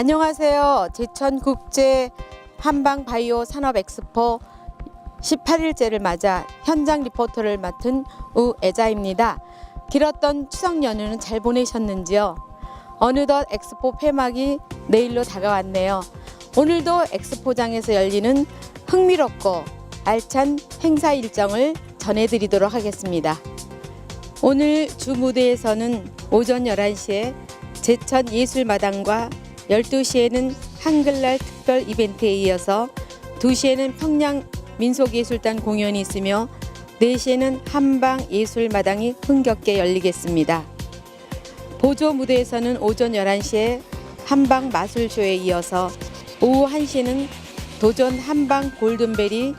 안녕하세요. 제천국제 한방바이오 산업엑스포 18일째를 맞아 현장 리포터를 맡은 우애자입니다. 길었던 추석 연휴는 잘 보내셨는지요? 어느덧 엑스포 폐막이 내일로 다가왔네요. 오늘도 엑스포장에서 열리는 흥미롭고 알찬 행사 일정을 전해드리도록 하겠습니다. 오늘 주 무대에서는 오전 11시에 제천 예술마당과 12시에는 한글날 특별 이벤트에 이어서 2시에는 평양 민속예술단 공연이 있으며 4시에는 한방 예술마당이 흥겹게 열리겠습니다. 보조 무대에서는 오전 11시에 한방 마술쇼에 이어서 오후 1시에는 도전 한방 골든벨이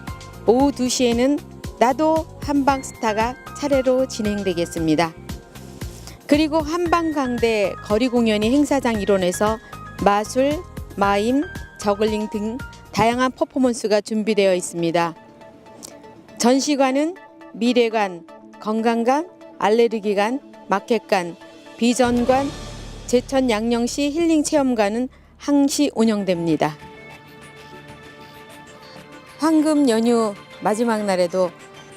오후 2시에는 나도 한방 스타가 차례로 진행되겠습니다. 그리고 한방강대 거리 공연이 행사장 일원에서 마술, 마임, 저글링 등 다양한 퍼포먼스가 준비되어 있습니다. 전시관은 미래관, 건강관, 알레르기관, 마켓관, 비전관, 제천 양령시 힐링 체험관은 항시 운영됩니다. 황금 연휴 마지막 날에도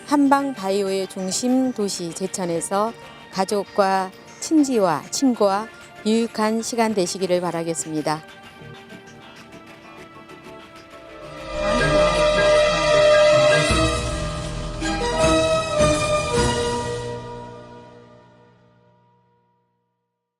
한방 바이오의 중심 도시 제천에서 가족과 친지와 친구와 유익한 시간 되시기를 바라겠습니다.